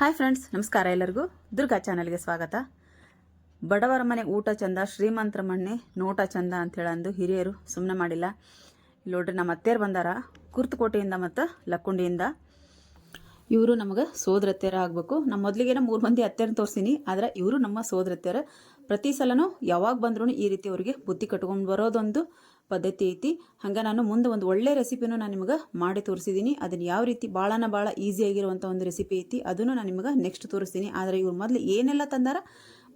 Hi friends, ನಮಸ್ಕಾರ ಎಲ್ಲರಿಗೂ. ದುರ್ಗಾ ಚಾನಲ್ಗೆ ಸ್ವಾಗತ. ಬಡವರ ಮನೆ ಊಟ ಚಂದ, ಶ್ರೀಮಂತರ ಮನೆ ನೋಟ ಚಂದ ಅಂತೇಳಿ ಅಂದು ಹಿರಿಯರು ಸುಮ್ಮನೆ ಮಾಡಿಲ್ಲ. ಇಲ್ಲಿ ನೋಡ್ರಿ, ನಮ್ಮ ಅತ್ತೆಯರು ಬಂದಾರ, ಕುರ್ತಕೋಟೆಯಿಂದ ಮತ್ತು ಲಕ್ಕುಂಡಿಯಿಂದ. ಇವರು ನಮಗೆ ಸೋದರತ್ತೆಯರ ಆಗಬೇಕು. ನಮ್ಮ ಮೊದಲಿಗೇನ ಮೂರು ಮಂದಿ ಅತ್ತೆಯರನ್ನ ತೋರಿಸ್ತೀನಿ ಆದರೆ ಇವರು ನಮ್ಮ ಸೋದರತ್ತೆಯರ ಪ್ರತಿ ಸಲನೂ ಯಾವಾಗ ಬಂದ್ರೂ ಈ ರೀತಿ ಅವರಿಗೆ ಬುದ್ಧಿ ಕಟ್ಕೊಂಡು ಬರೋದೊಂದು ಪದ್ಧತಿ ಐತಿ. ಹಂಗೆ ನಾನು ಮುಂದೆ ಒಂದು ಒಳ್ಳೆ ರೆಸಿಪಿನೂ ನಾನು ನಿಮಗೆ ಮಾಡಿ ತೋರಿಸಿದ್ದೀನಿ ಅದನ್ನು ಯಾವ ರೀತಿ ಭಾಳನ ಭಾಳ ಈಸಿಯಾಗಿರುವಂಥ ಒಂದು ರೆಸಿಪಿ ಐತಿ, ಅದನ್ನು ನಾನು ನಿಮಗೆ ನೆಕ್ಸ್ಟ್ ತೋರಿಸ್ತೀನಿ ಆದರೆ ಇವ್ರು ಮೊದಲು ಏನೆಲ್ಲ ತಂದಾರ,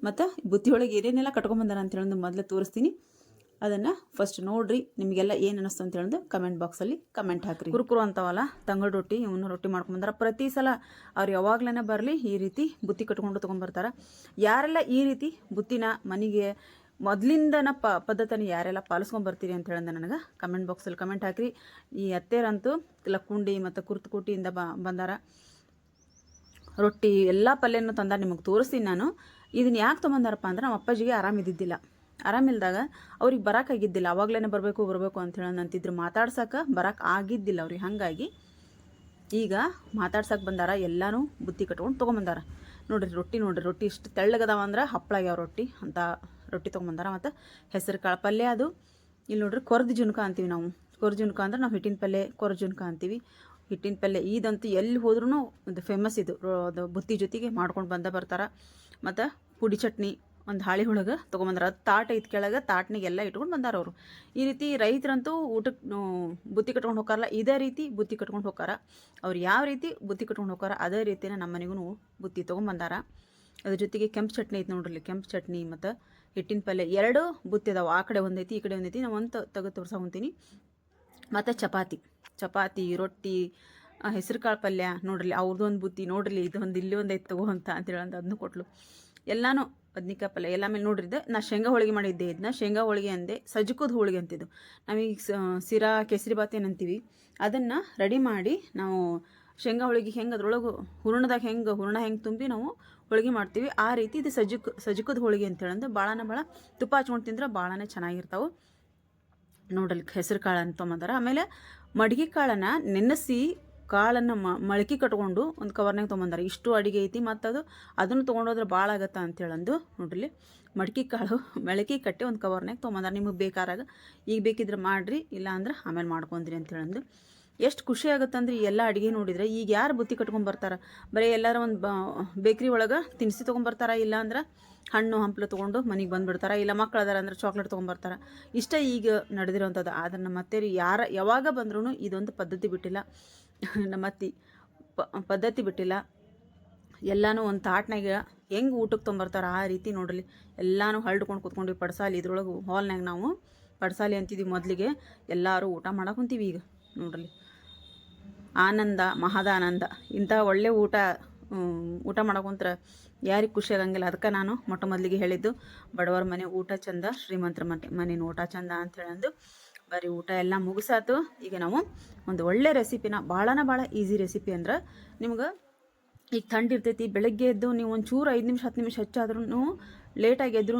ಮತ್ತು ಬುತ್ತಿಯೊಳಗೆ ಏನೇನೆಲ್ಲ ಕಟ್ಕೊಂಬಂದಾರ ಅಂತ ಹೇಳೋದು ಮೊದಲು ತೋರಿಸ್ತೀನಿ. ಅದನ್ನು ಫಸ್ಟ್ ನೋಡ್ರಿ, ನಿಮಗೆಲ್ಲ ಏನು ಅನ್ನಿಸ್ತು ಅಂತ ಹೇಳಿದು ಕಮೆಂಟ್ ಬಾಕ್ಸಲ್ಲಿ ಕಮೆಂಟ್ ಹಾಕ್ರಿ. ಕುರುಕುರು ಅಂತವಲ್ಲ ತಂಗಳು ರೊಟ್ಟಿ, ಇವನು ರೊಟ್ಟಿ ಮಾಡ್ಕೊಂಬಂದಾರ. ಪ್ರತಿ ಸಲ ಅವ್ರು ಯಾವಾಗ್ಲೇ ಬರಲಿ ಈ ರೀತಿ ಬುತ್ತಿ ಕಟ್ಕೊಂಡು ತೊಗೊಂಬರ್ತಾರೆ ಯಾರೆಲ್ಲ ಈ ರೀತಿ ಬುತ್ತಿನ ಮನೆಗೆ ಮೊದಲಿಂದನ ಪ ಪದ್ಧತಿನ ಯಾರೆಲ್ಲ ಪಾಲಿಸ್ಕೊಂಡು ಬರ್ತೀರಿ ಅಂತ ಹೇಳಿದ ನನಗೆ ಕಮೆಂಟ್ ಬಾಕ್ಸಲ್ಲಿ ಕಮೆಂಟ್ ಹಾಕ್ರಿ. ಈ ಅತ್ತೇರಂತೂ ಲಕ್ಕುಂಡಿ ಮತ್ತು ಕುರ್ತುಕುಟಿಯಿಂದ ಬ, ಬಂದಾರ. ರೊಟ್ಟಿ ಎಲ್ಲ ಪಲ್ಯನೂ ತಂದ ನಿಮಗೆ ತೋರಿಸ್ತೀನಿ ನಾನು. ಇದನ್ನ ಯಾಕೆ ತೊಗೊಂಬಂದಾರಪ್ಪ ಅಂದ್ರೆ ನಮ್ಮ ಅಪ್ಪಾಜಿಗೆ ಆರಾಮಿದ್ದಿದ್ದಿಲ್ಲ ಆರಾಮಿಲ್ದಾಗ ಅವ್ರಿಗೆ ಬರೋಕ್ಕಾಗಿದ್ದಿಲ್ಲ ಅವಾಗಲೇ ಬರಬೇಕು ಬರಬೇಕು ಅಂತ ಹೇಳಿ ಅಂತಿದ್ರು. ಮಾತಾಡ್ಸೋಕೆ ಬರೋಕೆ ಆಗಿದ್ದಿಲ್ಲ ಅವ್ರಿಗೆ. ಹಾಗಾಗಿ ಈಗ ಮಾತಾಡ್ಸಕ್ಕೆ ಬಂದಾರ, ಎಲ್ಲನೂ ಬುತ್ತಿ ಕಟ್ಕೊಂಡು ತೊಗೊಂಬಂದಾರ. ನೋಡಿರಿ, ರೊಟ್ಟಿ ನೋಡಿರಿ. ರೊಟ್ಟಿ ಇಷ್ಟು ತೆಳ್ಳಗದಾವ ಅಂದ್ರೆ ಹಪ್ಪಳಾಗ್ಯಾವ ರೊಟ್ಟಿ ಅಂತ ರೊಟ್ಟಿ ತೊಗೊಂಬಂದಾರ. ಮತ್ತು ಹೆಸರು ಕಾಳು ಪಲ್ಯ ಅದು. ಇಲ್ಲಿ ನೋಡ್ರಿ ಕೊರ್ದು ಜುನ್ಕ ಅಂತೀವಿ ನಾವು. ಕೊರ್ ಜುನ್ಕ ಅಂದ್ರೆ ನಾವು ಹಿಟ್ಟಿನ ಪಲ್ಯ ಕೊರ ಜುನ್ಕ ಅಂತೀವಿ. ಹಿಟ್ಟಿನ ಪಲ್ಯ ಇದಂತೂ ಎಲ್ಲಿ ಹೋದ್ರೂ ಒಂದು ಫೇಮಸ್ ಇದು. ಅದು ಬುತ್ತಿ ಜೊತೆಗೆ ಮಾಡ್ಕೊಂಡು ಬಂದ ಬರ್ತಾರೆ. ಮತ್ತು ಪುಡಿ ಚಟ್ನಿ ಒಂದು ಹಾಳಿ ಒಳಗೆ ತೊಗೊಂಬಂದ್ರೆ. ಅದು ತಾಟ ಇದ್ ಕೆಳಗೆ ತಾಟ್ನಿಗೆಲ್ಲ ಇಟ್ಕೊಂಡು ಬಂದಾರ ಅವರು. ಈ ರೀತಿ ರೈತರಂತೂ ಊಟಕ್ಕೆ ಬುತ್ತಿ ಕಟ್ಕೊಂಡು ಹೋಗಾರಲ್ಲ ಇದೇ ರೀತಿ ಬುತ್ತಿ ಕಟ್ಕೊಂಡು ಹೋಗಾರ ಅವ್ರು ಯಾವ ರೀತಿ ಬುತ್ತಿ ಕಟ್ಕೊಂಡು ಹೋಗಾರ ಅದೇ ರೀತಿಯೇ ನಮ್ಮ ಮನೆಗೂ ಬುತ್ತಿ ತೊಗೊಂಬಂದಾರ. ಅದ್ರ ಜೊತೆಗೆ ಕೆಂಪು ಚಟ್ನಿ ಐತೆ ನೋಡ್ರಿ ಕೆಂಪು ಚಟ್ನಿ ಮತ್ತು ಹಿಟ್ಟಿನ ಪಲ್ಯ ಎರಡು ಬುತ್ತಿ ಅದಾವೆ ಆ ಕಡೆ ಒಂದೈತಿ, ಈ ಕಡೆ ಒಂದೈತಿ. ನಾವು ಒಂದು ತೆಗೆದು ತೋರ್ಸಕೊಂತೀನಿ. ಮತ್ತು ಚಪಾತಿ. ಚಪಾತಿ, ರೊಟ್ಟಿ ಹೆಸರು ಕಾಳು ಪಲ್ಯ ನೋಡ್ರಿ ಅವ್ರದ್ದು ಒಂದು ಬುತ್ತಿ ನೋಡ್ರಿ ಇದೊಂದು ಇಲ್ಲಿ ಒಂದು ಐತೆ ತಗೋ ಅಂತ ಅಂತೇಳಿ ಅಂತ ಅದನ್ನು ಕೊಟ್ಲು. ಎಲ್ಲಾನು ಬದ್ನಿಕಾಯಿ ಪಲ್ಯ, ಎಲ್ಲ ಮೇಲೆ ನೋಡ್ರಿದ್ದೆ ಇದು ನಾ ಶೇಂಗಾ ಹೋಳಿಗೆ ಮಾಡಿದ್ದೆ ಇದನ್ನ ಶೇಂಗಾ ಹೋಳಿಗೆ ಅಂದೆ ಸಜ್ಜಕದ ಹೋಳಿಗೆ ಅಂತಿದ್ದು. ನಾವೀಗ ಸಿರಾ, ಕೇಸರಿ ಬಾತ್ ಏನಂತೀವಿ, ಅದನ್ನು ರೆಡಿ ಮಾಡಿ ನಾವು ಶೇಂಗಾ ಹೋಳಿಗೆ ಹೆಂಗೆ ಅದ್ರೊಳಗೆ ಹೂರ್ಣದಾಗ ಹೆಂಗೆ ಹೂರ್ಣ ಹೆಂಗೆ ತುಂಬಿ ನಾವು ಹೋಳಿಗೆ ಮಾಡ್ತೀವಿ. ಆ ರೀತಿ ಇದು ಸಜ್ಜಕ್, ಸಜ್ಜಕದ ಹೋಳಿಗೆ ಅಂತೇಳಂದು ಭಾಳನ ಭಾಳ ತುಪ್ಪ ಹಚ್ಕೊಂಡು ತಿಂದ್ರೆ ಭಾಳನೇ ಚೆನ್ನಾಗಿರ್ತಾವೆ. ನೋಡಲಿ ಹೆಸರು ಅಂತ ತೊಗೊಂಬಂದಾರ. ಆಮೇಲೆ ಮಡಿಗೆ ಕಾಳನ್ನು ನೆನೆಸಿ ಕಾಳನ್ನು ಮೊಳಕೆ ಕಟ್ಕೊಂಡು ಒಂದು ಕವರ್ನಾಗ ತೊಗೊಂಬಂದಾರ. ಇಷ್ಟು ಅಡುಗೆ ಐತಿ ಮತ್ತು ಅದು, ಅದನ್ನು ತೊಗೊಂಡೋದ್ರೆ ಭಾಳ ಆಗತ್ತೆ ಅಂತೇಳಂದು ನೋಡ್ರಿ. ಮಡಿಕೆ ಕಾಳು ಮೊಳಕೆ ಕಟ್ಟಿ ಒಂದು ಕವರ್ನಾಗ ತೊಗೊಂಬಂದಾರ. ನಿಮಗೆ ಬೇಕಾದಾಗ ಈಗ ಬೇಕಿದ್ರೆ ಮಾಡಿರಿ ಇಲ್ಲ ಅಂದ್ರೆ ಆಮೇಲೆ ಮಾಡ್ಕೊಂಡ್ರಿ ಅಂತೇಳಂದು. ಎಷ್ಟು ಖುಷಿ ಆಗುತ್ತೆ ಅಂದ್ರೆ ಎಲ್ಲ ಅಡುಗೆ ನೋಡಿದ್ರೆ. ಈಗ ಯಾರು ಬುತ್ತಿ ಕಟ್ಕೊಂಡು ಬರ್ತಾರೆ? ಬರೀ ಎಲ್ಲರೂ ಒಂದು ಬ, ಬೇಕ್ರಿ ಒಳಗೆ ತಿನಿಸಿ ತೊಗೊಂಬರ್ತಾರ ಇಲ್ಲ ಅಂದ್ರೆ ಹಣ್ಣು ಹಂಪ್ಲು ತೊಗೊಂಡು ಮನೆಗೆ ಬಂದುಬಿಡ್ತಾರೆ, ಇಲ್ಲ ಮಕ್ಳು ಅದಾರ ಅಂದ್ರೆ ಚಾಕ್ಲೇಟ್ ತೊಗೊಂಬರ್ತಾರೆ ಇಷ್ಟ ಈಗ ನಡೆದಿರೋವಂಥದ್ದು ಆದ್ರೆ ನಮ್ಮ ಅತ್ತೆಯರು ಯಾರ, ಯಾವಾಗ ಬಂದ್ರೂ ಇದೊಂದು ಪದ್ಧತಿ ಬಿಟ್ಟಿಲ್ಲ. ನಮ್ಮ ಅತ್ತಿ ಪದ್ಧತಿ ಬಿಟ್ಟಿಲ್ಲ. ಎಲ್ಲನೂ ಒಂದು ತಾಟ್ನಾಗ ಹೆಂಗೆ ಊಟಕ್ಕೆ ತೊಗೊಂಬರ್ತಾರ ಆ ರೀತಿ ನೋಡ್ರಿ. ಎಲ್ಲನೂ ಹರಡ್ಕೊಂಡು ಕೂತ್ಕೊಂಡು ಪಡ್ಸಾಲಿ. ಇದ್ರೊಳಗೆ ಹಾಲ್ನಾಗ ನಾವು ಪಡ್ಸಾಲಿ ಅಂತಿದ್ದೀವಿ ಮೊದಲಿಗೆ. ಎಲ್ಲರೂ ಊಟ ಮಾಡಕ್ಕೆ ಕುಂತೀವಿ ಈಗ ನೋಡ್ರಿ. ಆನಂದ, ಮಹದಾನಂದ, ಇಂಥ ಒಳ್ಳೆ ಊಟ ಊಟ ಮಾಡೋಕಂತ್ರ ಯಾರಿಗೆ ಖುಷಿ ಆಗಂಗಿಲ್ಲ. ಅದಕ್ಕೆ ನಾನು ಮೊಟ್ಟ ಮೊದಲಿಗೆ ಹೇಳಿದ್ದು, ಬಡವರ ಮನೆ ಊಟ ಚಂದ, ಶ್ರೀಮಂತರ ಮನೆ ಮನೆ ಊಟ ಚಂದ ಅಂತ ಹೇಳಂದು. ಬರೀ ಊಟ ಎಲ್ಲ ಮುಗಿಸಾತು. ಈಗ ನಾವು ಒಂದು ಒಳ್ಳೆ ರೆಸಿಪಿನ ಭಾಳನ ಭಾಳ ಈಸಿ ರೆಸಿಪಿ ಅಂದ್ರೆ ನಿಮ್ಗೆ ಈಗ ಥಂಡಿರ್ತೈತಿ ಬೆಳಗ್ಗೆ ಎದ್ದು ನೀವು ಒಂದು ಚೂರು ಐದು ನಿಮಿಷ, ಹತ್ತು ನಿಮಿಷ ಹೆಚ್ಚಾದ್ರೂ ಲೇಟಾಗಿ ಎದ್ರೂ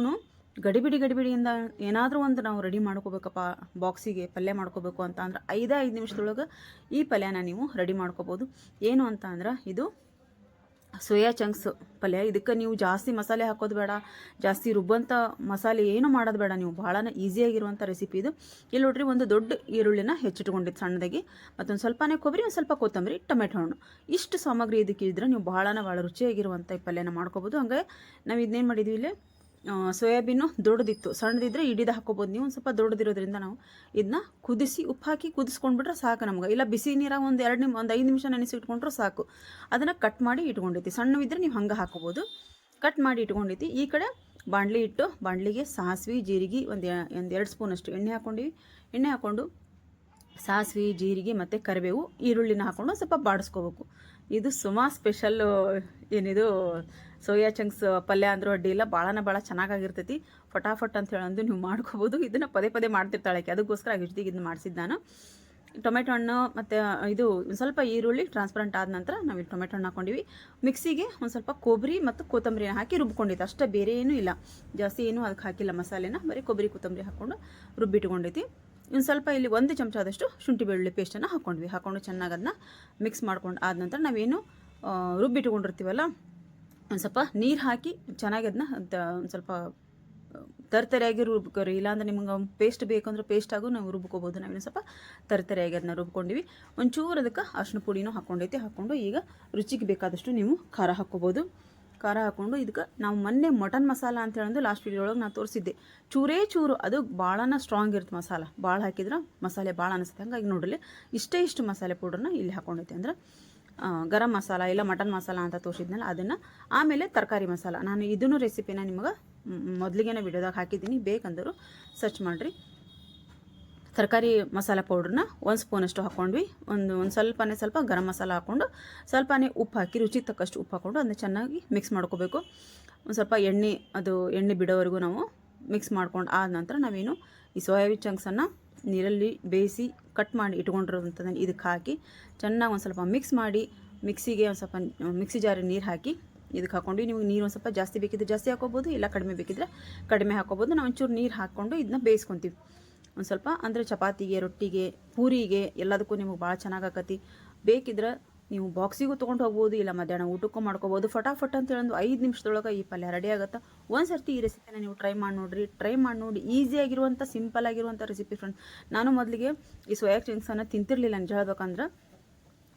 ಗಡಿಬಿಡಿ ಗಡಿಬಿಡಿಯಿಂದ ಏನಾದರೂ ಒಂದು ನಾವು ರೆಡಿ ಮಾಡ್ಕೋಬೇಕಪ್ಪ ಬಾಕ್ಸಿಗೆ ಪಲ್ಯ ಮಾಡ್ಕೋಬೇಕು ಅಂತ ಅಂದ್ರೆ ಐದೇ, ಐದು ನಿಮಿಷದೊಳಗೆ ಈ ಪಲ್ಯನ ನೀವು ರೆಡಿ ಮಾಡ್ಕೋಬೋದು. ಏನು ಅಂತ ಅಂದ್ರೆ ಇದು ಸೋಯಾ ಚಂಕ್ಸ್ ಪಲ್ಯ. ಇದಕ್ಕೆ ನೀವು ಜಾಸ್ತಿ ಮಸಾಲೆ ಹಾಕೋದು ಬೇಡ, ಜಾಸ್ತಿ ರುಬ್ಬಂಥ ಮಸಾಲೆ ಏನು ಮಾಡೋದು ಬೇಡ. ನೀವು ಭಾಳನ ಈಸಿಯಾಗಿರುವಂಥ ರೆಸಿಪಿ ಇದು. ಇಲ್ಲಿ ನೋಡ್ರಿ ಒಂದು ದೊಡ್ಡ ಈರುಳ್ಳಿನ ಹೆಚ್ಚಿಟ್ಕೊಂಡಿದ್ದು ಸಣ್ಣದಾಗಿ. ಮತ್ತೊಂದು ಸ್ವಲ್ಪನೇ ಕೊಬ್ಬರಿ, ಒಂದು ಸ್ವಲ್ಪ ಕೊತ್ತಂಬರಿ, ಟೊಮೆಟೊ ಹಣ್ಣು. ಇಷ್ಟು ಸಾಮಗ್ರಿ ಇದಕ್ಕೆ ಇದ್ದರೆ ನೀವು ಭಾಳನ ಭಾಳ ರುಚಿಯಾಗಿರುವಂಥ ಈ ಪಲ್ಯನ ಮಾಡ್ಕೋಬೋದು. ಹಂಗೆ ನಾವು ಇದನ್ನೇನು ಮಾಡಿದ್ವಿ ಇಲ್ಲಿ? ಸೋಯಾಬೀನು ದೊಡ್ಡದಿತ್ತು. ಸಣ್ಣದಿದ್ರೆ ಹಿಡಿದು ಹಾಕೋಬೋದು. ನೀವು ಒಂದು ಸ್ವಲ್ಪ ದೊಡ್ಡದಿರೋದ್ರಿಂದ ನಾವು ಇದನ್ನ ಕುದಿಸಿ ಉಪ್ಪು ಹಾಕಿ ಕುದಿಸ್ಕೊಂಡ್ಬಿಟ್ರೆ ಸಾಕು ನಮ್ಗೆ. ಇಲ್ಲ, ಬಿಸಿ ನೀರಾಗ ಒಂದು ಎರಡು ನಿಮ್, ಒಂದು ಐದು ನಿಮಿಷ ನೆನೆಸಿ ಇಟ್ಕೊಂಡ್ರೆ ಸಾಕು. ಅದನ್ನು ಕಟ್ ಮಾಡಿ ಇಟ್ಕೊಂಡೈತಿ ಸಣ್ಣವಿದ್ರೆ ನೀವು ಹಂಗೆ ಹಾಕೋಬೋದು. ಕಟ್ ಮಾಡಿ ಇಟ್ಕೊಂಡೈತಿ ಈ ಕಡೆ ಬಾಣಲಿ ಇಟ್ಟು ಬಾಣಲಿಗೆ ಸಾಸಿವೆ, ಜೀರಿಗೆ, ಒಂದು ಒಂದು ಎರಡು ಸ್ಪೂನಷ್ಟು ಎಣ್ಣೆ ಹಾಕ್ಕೊಂಡಿವಿ ಎಣ್ಣೆ ಹಾಕ್ಕೊಂಡು ಸಾಸಿವೆ, ಜೀರಿಗೆ ಮತ್ತು ಕರಿಬೇವು, ಈರುಳ್ಳಿನ ಹಾಕ್ಕೊಂಡು ಸ್ವಲ್ಪ ಬಾಡಿಸ್ಕೋಬೇಕು. ಇದು ಸುಮಾ ಸ್ಪೆಷಲ್ಲು ಏನಿದು, ಸೋಯಾ ಚಂಕ್ಸ್ ಪಲ್ಯ ಅಂದರೂ ಅಡ್ಡಿ ಇಲ್ಲ. ಭಾಳನ ಭಾಳ ಚೆನ್ನಾಗಾಗಿರ್ತೈತಿ. ಫಟಾಫಟ್ ಅಂತ ಹೇಳಂದು ನೀವು ಮಾಡ್ಕೋಬೋದು. ಇದನ್ನು ಪದೇ ಪದೇ ಮಾಡ್ತಿರ್ತಾಳೆ ಅದಕ್ಕೋಸ್ಕರ ಜೊತೆಗೆ ಇದನ್ನ ಮಾಡಿಸಿದ್ದು ನಾನು. ಟೊಮೆಟೊ ಹಣ್ಣು ಮತ್ತು, ಇದು ಒಂದು ಸ್ವಲ್ಪ ಈರುಳ್ಳಿ ಟ್ರಾನ್ಸ್ಪರೆಂಟ್ ಆದ ನಂತರ ನಾವು ಇಲ್ಲಿ ಟೊಮೆಟೊ ಹಣ್ಣು ಹಾಕೊಂಡಿವಿ. ಮಿಕ್ಸಿಗೆ ಒಂದು ಸ್ವಲ್ಪ ಕೊಬ್ಬರಿ ಮತ್ತು ಕೊತ್ತಂಬರಿನ ಹಾಕಿ ರುಬ್ಕೊಂಡಿತ್ತು ಅಷ್ಟೇ ಬೇರೆ ಏನೂ ಇಲ್ಲ. ಜಾಸ್ತಿ ಏನೂ ಅದಕ್ಕೆ ಹಾಕಿಲ್ಲ ಮಸಾಲೆನ. ಬರೀ ಕೊಬ್ಬರಿ ಕೊತ್ತಂಬರಿ ಹಾಕ್ಕೊಂಡು ರುಬ್ಬಿಟ್ಕೊಂಡೈತಿ ಇನ್ನು ಸ್ವಲ್ಪ ಇಲ್ಲಿ ಒಂದು ಚಮಚ ಆದಷ್ಟು ಶುಂಠಿ ಬೆಳ್ಳುಳ್ಳಿ ಪೇಸ್ಟನ್ನು ಹಾಕ್ಕೊಂಡ್ವಿ ಹಾಕ್ಕೊಂಡು ಚೆನ್ನಾಗಿ ಅದನ್ನ ಮಿಕ್ಸ್ ಮಾಡ್ಕೊಂಡು ಆದ ನಂತರ ನಾವೇನು ರುಬ್ಬಿಟ್ಕೊಂಡಿರ್ತೀವಲ್ಲ, ಒಂದು ಸ್ವಲ್ಪ ನೀರು ಹಾಕಿ ಚೆನ್ನಾಗಿ ಅದನ್ನ ಒಂದು ಸ್ವಲ್ಪ ತರ್ತರಿಯಾಗಿ ರುಬ್ಕೋರಿ. ಇಲ್ಲಾಂದ್ರೆ ನಿಮ್ಗೆ ಪೇಸ್ಟ್ ಬೇಕಂದ್ರೆ ಪೇಸ್ಟ್ ನಾವು ರುಬ್ಕೋಬೋದು. ನಾವೇನು ಸ್ವಲ್ಪ ತರ್ತರಿಯಾಗಿ ಅದನ್ನ ರುಬ್ಕೊಂಡಿವಿ. ಒಂಚೂರು ಅದಕ್ಕೆ ಅರ್ಶಿನ ಪುಡಿನೂ ಹಾಕ್ಕೊಂಡೈತಿ ಹಾಕ್ಕೊಂಡು ಈಗ ರುಚಿಗೆ ಬೇಕಾದಷ್ಟು ನೀವು ಖಾರ ಹಾಕ್ಕೋಬೋದು. ಖಾರ ಹಾಕ್ಕೊಂಡು ಇದಕ್ಕೆ ನಾವು ಮೊನ್ನೆ ಮಟನ್ ಮಸಾಲ ಅಂತ ಹೇಳಂದು ಲಾಸ್ಟ್ ವೀಡಿಯೋ ಒಳಗೆ ನಾನು ತೋರಿಸಿದ್ದೆ. ಚೂರೇ ಚೂರು, ಅದು ಭಾಳನ ಸ್ಟ್ರಾಂಗ್ ಇರುತ್ತೆ ಮಸಾಲ. ಭಾಳ ಹಾಕಿದ್ರೆ ಮಸಾಲೆ ಭಾಳ ಅನಿಸುತ್ತೆ. ಹಂಗಾಗಿ ನೋಡಲಿ ಇಷ್ಟೇ ಇಷ್ಟು ಮಸಾಲೆ ಪೌಡ್ರನ್ನ ಇಲ್ಲಿ ಹಾಕೊಂಡೈತೆ ಅಂದ್ರೆ ಗರಂ ಮಸಾಲ ಇಲ್ಲ ಮಟನ್ ಮಸಾಲ ಅಂತ ತೋರಿಸಿದ್ನಲ್ಲ, ಅದನ್ನು ಆಮೇಲೆ ತರಕಾರಿ ಮಸಾಲ. ನಾನು ಇದನ್ನು ರೆಸಿಪಿನ ನಿಮಗೆ ಮೊದಲಿಗೆನೇ ವಿಡಿಯೋದಾಗ ಹಾಕಿದ್ದೀನಿ. ಬೇಕಂದರು ಸರ್ಚ್ ಮಾಡಿರಿ. ತರಕಾರಿ ಮಸಾಲ ಪೌಡ್ರನ್ನ ಒಂದು ಸ್ಪೂನಷ್ಟು ಹಾಕ್ಕೊಂಡ್ವಿ ಒಂದು ಒಂದು ಸ್ವಲ್ಪನೇ ಸ್ವಲ್ಪ ಗರಂ ಮಸಾಲ ಹಾಕ್ಕೊಂಡು ಸ್ವಲ್ಪನೇ ಉಪ್ಪು ಹಾಕಿ, ರುಚಿಗೆ ತಕ್ಕಷ್ಟು ಉಪ್ಪು ಹಾಕ್ಕೊಂಡು ಅದನ್ನ ಚೆನ್ನಾಗಿ ಮಿಕ್ಸ್ ಮಾಡ್ಕೋಬೇಕು. ಒಂದು ಸ್ವಲ್ಪ ಎಣ್ಣೆ, ಅದು ಎಣ್ಣೆ ಬಿಡೋವರೆಗೂ ನಾವು ಮಿಕ್ಸ್ ಮಾಡ್ಕೊಂಡು ಆದ ನಂತರ ನಾವೇನು ಈ ಸೋಯಾಬೀನ್ ಚಂಕ್ಸನ್ನು ನೀರಲ್ಲಿ ಬೇಯಿಸಿ ಕಟ್ ಮಾಡಿ ಇಟ್ಕೊಂಡಿರೋಂಥದ್ದನ್ನು ಇದಕ್ಕೆ ಹಾಕಿ ಚೆನ್ನಾಗಿ ಒಂದು ಸ್ವಲ್ಪ ಮಿಕ್ಸ್ ಮಾಡಿ ಮಿಕ್ಸಿಗೆ ಒಂದು ಸ್ವಲ್ಪ ಮಿಕ್ಸಿ ಜಾರಿ ನೀರು ಹಾಕಿ ಇದಕ್ಕೆ ಹಾಕ್ಕೊಂಡು ನಿಮಗೆ ನೀರು ಒಂದು ಸ್ವಲ್ಪ ಜಾಸ್ತಿ ಬೇಕಿದ್ರೆ ಜಾಸ್ತಿ ಹಾಕೋಬೋದು, ಇಲ್ಲ ಕಡಿಮೆ ಬೇಕಿದ್ರೆ ಕಡಿಮೆ ಹಾಕೋಬೋದು. ನಾವು ಒಂಚೂರು ನೀರು ಹಾಕ್ಕೊಂಡು ಇದನ್ನ ಬೇಯಿಸ್ಕೊತೀವಿ. ಒಂದು ಸ್ವಲ್ಪ, ಅಂದರೆ ಚಪಾತಿಗೆ, ರೊಟ್ಟಿಗೆ, ಪೂರಿಗೆ ಎಲ್ಲದಕ್ಕೂ ನಿಮಗೆ ಭಾಳ ಚೆನ್ನಾಗಾಕತಿ ಬೇಕಿದ್ರೆ ನೀವು ಬಾಕ್ಸಿಗೂ ತೊಗೊಂಡು ಹೋಗ್ಬೋದು, ಇಲ್ಲ ಮಧ್ಯಾಹ್ನ ಊಟಕ್ಕೂ ಮಾಡ್ಕೋಬೋದು. ಫಟಾಫಟ್ ಅಂತ ಒಂದು ಐದು ನಿಮಿಷದೊಳಗೆ ಈ ಪಲ್ಯ ರೆಡಿ ಆಗುತ್ತೆ. ಒಂದು ಸರ್ತಿ ಈ ರೆಸಿಪಿನ ನೀವು ಟ್ರೈ ಮಾಡಿ ನೋಡ್ರಿ. ಟ್ರೈ ಮಾಡಿ ನೋಡಿ. ಈಸಿಯಾಗಿರುವಂಥ ಸಿಂಪಲ್ ಆಗಿರುವಂಥ ರೆಸಿಪಿ ಫ್ರೆಂಡ್ ನಾನು ಮೊದಲಿಗೆ ಈ ಸೋಯಾ ಚಿಂಗ್ಸನ್ನು ತಿಂತಿರಲಿಲ್ಲ ಅಂತ ಹೇಳ್ಬೇಕಂದ್ರೆ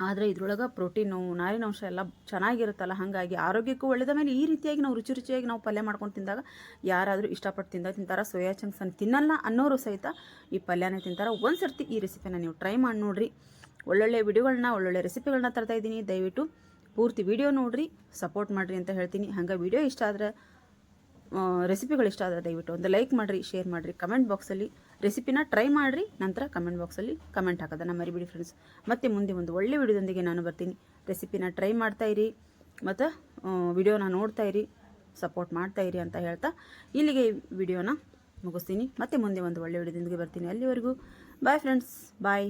ಆದರೆ ಇದ್ರೊಳಗೆ ಪ್ರೋಟೀನು ನಾರಿನಾಂಶ ಎಲ್ಲ ಚೆನ್ನಾಗಿರುತ್ತಲ್ಲ, ಹಾಗಾಗಿ ಆರೋಗ್ಯಕ್ಕೂ ಒಳ್ಳೆದ. ಮೇಲೆ ಈ ರೀತಿಯಾಗಿ ನಾವು ರುಚಿ ರುಚಿಯಾಗಿ ನಾವು ಪಲ್ಯ ಮಾಡ್ಕೊಂಡು ತಿಂದಾಗ ಯಾರಾದರೂ ಇಷ್ಟಪಟ್ಟು ತಿಂದ ತಿಂತಾರ, ಸೋಯಾ ಚಂಕ್ಸನ್ನು ತಿನ್ನಲ್ಲ ಅನ್ನೋರು ಸಹಿತ ಈ ಪಲ್ಯನೇ ತಿಂತಾರೆ. ಒಂದು ಸರ್ತಿ ಈ ರೆಸಿಪಿನ ನೀವು ಟ್ರೈ ಮಾಡಿ ನೋಡಿರಿ. ಒಳ್ಳೊಳ್ಳೆ ವಿಡಿಯೋಗಳನ್ನ ಒಳ್ಳೊಳ್ಳೆ ರೆಸಿಪಿಗಳನ್ನ ತರ್ತಾ ಇದ್ದೀನಿ. ದಯವಿಟ್ಟು ಪೂರ್ತಿ ವಿಡಿಯೋ ನೋಡಿರಿ ಸಪೋರ್ಟ್ ಮಾಡಿರಿ ಅಂತ ಹೇಳ್ತೀನಿ. ಹಂಗೆ ವಿಡಿಯೋ ಇಷ್ಟ ಆದರೆ ರೆಸಿಪಿಗಳು ಇಷ್ಟ ಆದರೆ ದಯವಿಟ್ಟು ಒಂದು ಲೈಕ್ ಮಾಡಿರಿ ಶೇರ್ ಮಾಡಿರಿ. ಕಮೆಂಟ್ ಬಾಕ್ಸಲ್ಲಿ ರೆಸಿಪಿನ ಟ್ರೈ ಮಾಡಿರಿ, ನಂತರ ಕಮೆಂಟ್ ಬಾಕ್ಸಲ್ಲಿ ಕಮೆಂಟ್ ಹಾಕೋದನ್ನ ಮರಿಬಿಡಿ ಫ್ರೆಂಡ್ಸ್ ಮತ್ತೆ ಮುಂದೆ ಒಂದು ಒಳ್ಳೆ ವಿಡಿಯೋದೊಂದಿಗೆ ನಾನು ಬರ್ತೀನಿ. ರೆಸಿಪಿನ ಟ್ರೈ ಮಾಡ್ತಾ ಇರಿ, ಮತ್ತು ವಿಡಿಯೋನ ನೋಡ್ತಾ ಇರಿ ಸಪೋರ್ಟ್ ಮಾಡ್ತಾ ಇರಿ ಅಂತ ಹೇಳ್ತಾ ಇಲ್ಲಿಗೆ ವಿಡಿಯೋನ ಮುಗಿಸ್ತೀನಿ. ಮತ್ತೆ ಮುಂದೆ ಒಂದು ಒಳ್ಳೆ ವಿಡಿಯೋದೊಂದಿಗೆ ಬರ್ತೀನಿ. ಅಲ್ಲಿವರೆಗೂ ಬಾಯ್ ಫ್ರೆಂಡ್ಸ್ ಬಾಯ್